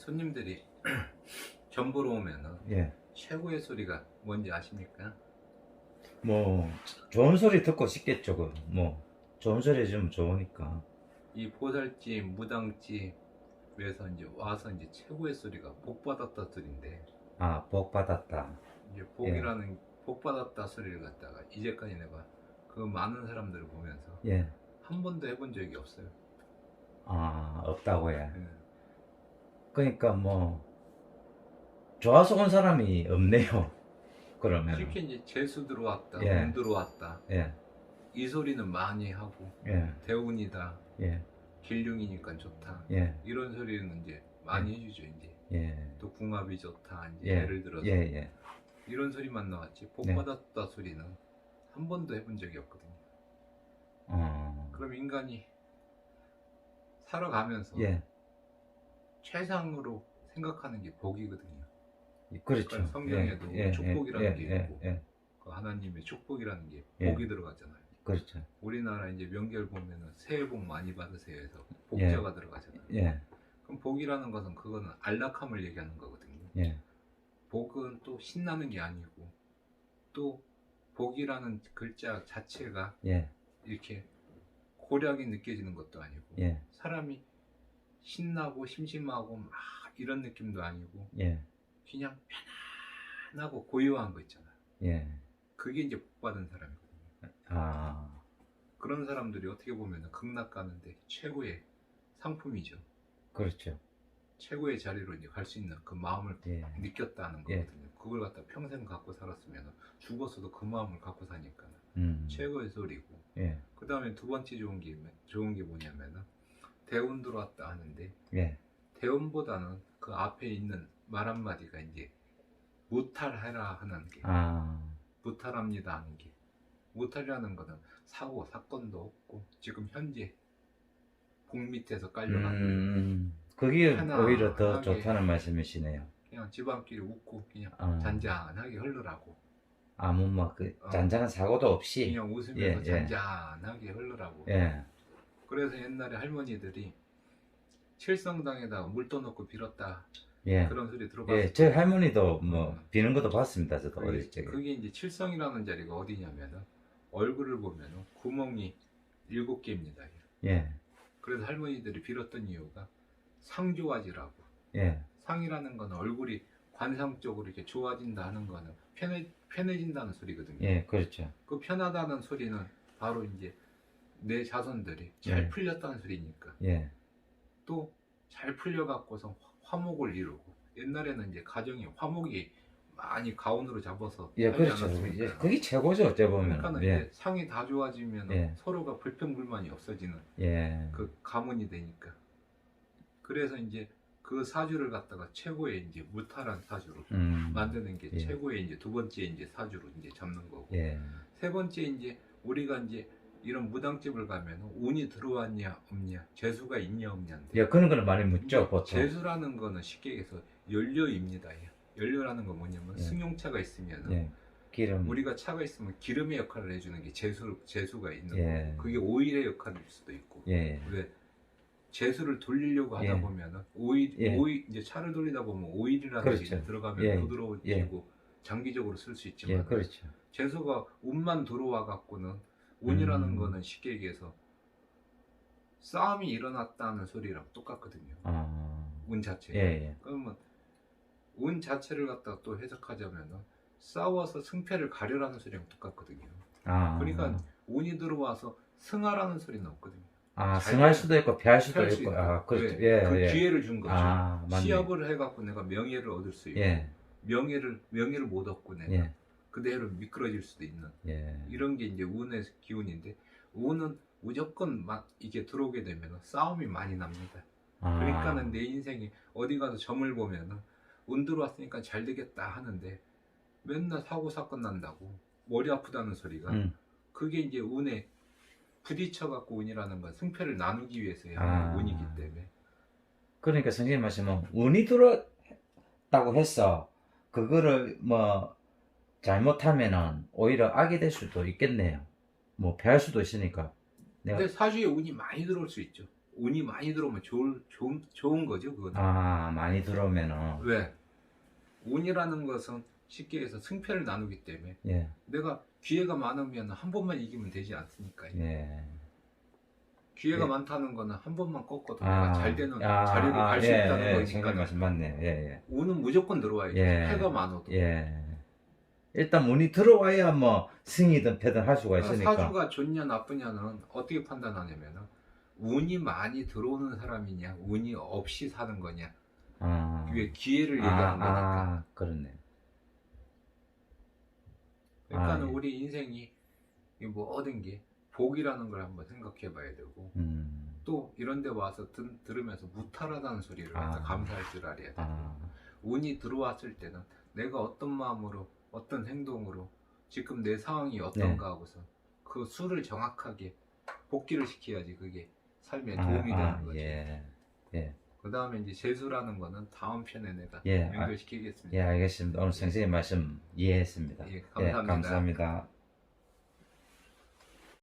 손님들이 점 보러 오면은 예. 최고의 소리가 뭔지 아십니까? 뭐 좋은 소리 듣고 싶겠죠. 그. 뭐 좋은 소리 해주면 좋으니까. 이 보살집, 무당집 에서 이제 와서 이제 최고의 소리가 복 받았다 소리인데 아, 복 받았다. 이제 복이라는 복 받았다 소리를 갖다가 이제까지 내가 그 많은 사람들을 보면서 예. 한 번도 해본 적이 없어요. 아, 없다고 해. 예. 그러니까 뭐 좋아서 온 사람이 없네요. 그러면. 쉽게 이제 재수 들어왔다, 예. 운 들어왔다 예. 이 소리는 많이 하고 예. 대운이다, 예. 길흉이니까 좋다 예. 이런 소리는 이제 많이 해주죠 이제 예. 또 궁합이 좋다 이제 예. 예를 들어서 예. 예. 이런 소리만 나왔지 복 네. 받았다 소리는 한 번도 해본 적이 없거든요. 어. 그럼 인간이 살아가면서 예. 최상으로 생각하는 게 복이거든요. 그렇죠. 그러니까 성경에도 예. 예. 축복이라는 예. 게 예. 있고. 예. 그 하나님의 축복이라는 게 예. 복이 들어가잖아요. 그렇죠. 우리나라 이제 명절 보면은 새해 복 많이 받으세요 해서 복자가 들어가잖아요. 예. 그럼 복이라는 것은 그거는 안락함을 얘기하는 거거든요. 예. 복은 또 신나는 게 아니고 또 복이라는 글자 자체가 예. 이렇게 고략이 느껴지는 것도 아니고 예. 사람이 신나고 심심하고 막 이런 느낌도 아니고 예. 그냥 편안하고 고요한 거 있잖아요. 예. 그게 이제 복 받은 사람이거든요. 아. 그런 사람들이 어떻게 보면 극락 가는데 최고의 상품이죠. 그렇죠. 최고의 자리로 이제 갈 수 있는 그 마음을 예. 느꼈다는 예. 거거든요. 그걸 갖다 평생 갖고 살았으면 죽었어도 그 마음을 갖고 사니까 음. 최고의 소리고. 예. 그 다음에 두 번째 좋은 게 좋은 게 뭐냐면은 대운 들어왔다 하는데 예. 대운보다는 그 앞에 있는 말 한마디가 이제 무탈해라 하는 게 아. 무탈합니다 하는 게 무탈이라는 거는 사고 사건도 없고 지금 현재 복 밑에서 깔려가고 음. 그게. 오히려 더 좋다는 말씀이시네요. 그냥 집안끼리 웃고 그냥 아. 잔잔하게 흐르라고 아무 뭐그 어. 잔잔한 사고도 없이. 그냥 웃으면서 예, 예. 잔잔하게 흐르라고 예. 그래서 옛날에 할머니들이 칠성당에다가 물 떠놓고 빌었다 예. 그런 소리 들어봤어요 예. 제 할머니도 뭐 음. 비는 것도 봤습니다. 저도 그게, 어릴 적에. 그게 이제 칠성이라는 자리가 어디냐면은 얼굴을 보면은 구멍이 일곱 개입니다 예. 그래서 할머니들이 빌었던 이유가 상 좋아지라고 예. 상이라는 거는 얼굴이 관상적으로 이렇게 좋아진다 하는 거는 편해, 편해진다는 소리거든요. 예. 그렇죠. 그 편하다는 소리는 바로 이제 내 자손들이 잘 예. 풀렸다는 소리니까 예. 또 잘 풀려갖고서 화목을 이루고 옛날에는 이제 가정이 화목이 많이 가온으로 잡아서 예. 그렇죠. 예. 그게 최고죠. 어째 그러니까 보면. 이제 예. 상이 다 좋아지면 예. 서로가 불평불만이 없어지는 예. 그 가문이 되니까 그래서 이제 그 사주를 갖다가 최고의 이제 무탈한 사주로 음. 만드는 게 예. 최고의 이제 두 번째 이제 사주로 이제 잡는 거고 예. 세 번째 이제 우리가 이제 이런 무당집을 가면 운이 들어왔냐 없냐 재수가 있냐 없냐인데 예. 그런 거는 많이 묻죠. 보통. 재수라는 거는 쉽게 얘기해서 연료입니다. 예. 연료라는 건 뭐냐면 예. 승용차가 있으면 예. 기름. 우리가 차가 있으면 기름의 역할을 해주는 게 재수 재수가 있는 예. 거고 그게 오일의 역할일 수도 있고 예. 왜 재수를 돌리려고 하다 예. 보면은 오일 예. 오일 이제 차를 돌리다 보면 오일이라는 그렇죠. 게 들어가면 예. 부드러워지고 장기적으로 쓸 수 있지만 예. 그렇죠. 재수가 운만 들어와 갖고는 운이라는 음. 거는 쉽게 얘기해서 싸움이 일어났다는 소리랑 똑같거든요. 아. 운 자체. 예. 예. 그러면 운 자체를 갖다 또 해석하자면은 싸워서 승패를 가려라는 소리랑 똑같거든요. 아. 그러니까 운이 들어와서 승하라는 소리는 없거든요. 아, 잘 승할 수도 있고 패할 수도 있고. 있다. 아, 그렇죠. 왜? 예. 그 예. 기회를 준 거죠. 아. 시합을 해 갖고 내가 명예를 얻을 수 있고 예. 명예를 명예를 못 얻고 내가 예. 그대로 미끄러질 수도 있는 예. 이런 게 이제 운의 기운인데 운은 무조건 막 이게 들어오게 되면 싸움이 많이 납니다. 아. 그러니까는 내 인생이 어디 가서 점을 보면은 운 들어왔으니까 잘 되겠다 하는데 맨날 사고 사건 난다고 머리 아프다는 소리가 음. 그게 이제 운에 부딪혀 갖고 운이라는 건 승패를 나누기 위해서의 아. 운이기 때문에 그러니까 선생님 말씀은 운이 들어왔다고 해서 그거를 뭐 잘못하면은 오히려 악이 될 수도 있겠네요. 뭐 패할 수도 있으니까. 내가 근데 사주에 운이 많이 들어올 수 있죠. 운이 많이 들어오면 좋을, 좋은, 좋은 거죠 그거는 아, 많이 들어오면은, 왜? 운이라는 것은 쉽게 해서 승패를 나누기 때문에 예, 내가 기회가 많으면 한 번만 이기면 되지 않습니까? 예. 기회가 예. 많다는 거는 한 번만 꺾어도 아, 잘 되는 아, 자리로 아, 갈수 예, 있다는 예, 거니까 말씀 맞네요. 예, 운은 무조건 들어와야지 예. 패가 많아도 예. 예. 일단 운이 들어와야 뭐 승이든 패든 할 수가 있으니까. 그러니까 사주가 좋냐 나쁘냐는 어떻게 판단하냐면은 운이 많이 들어오는 사람이냐 운이 없이 사는 거냐 아, 기회를 아, 얘기하는 거니까 아, 그렇네. 그러니까 아, 예. 우리 인생이 이 모든 게 복이라는 걸 한번 생각해 봐야 되고 음, 또 이런 데 와서 들, 들으면서 무탈하다는 소리를 아. 감사할 줄 알아야 돼 아, 운이 들어왔을 때는 내가 어떤 마음으로 어떤 행동으로 지금 내 상황이 어떤가 네. 하고서 그 수를 정확하게 복기를 시켜야지 그게 삶에 아, 도움이 아, 되는 거죠 예, 예, 그 다음에 이제 재수라는 거는 다음 편에 내가 예, 아, 연결시키겠습니다 예, 알겠습니다. 오늘 선생님 말씀 이해했습니다. 예, 예, 감사합니다. 감사합니다.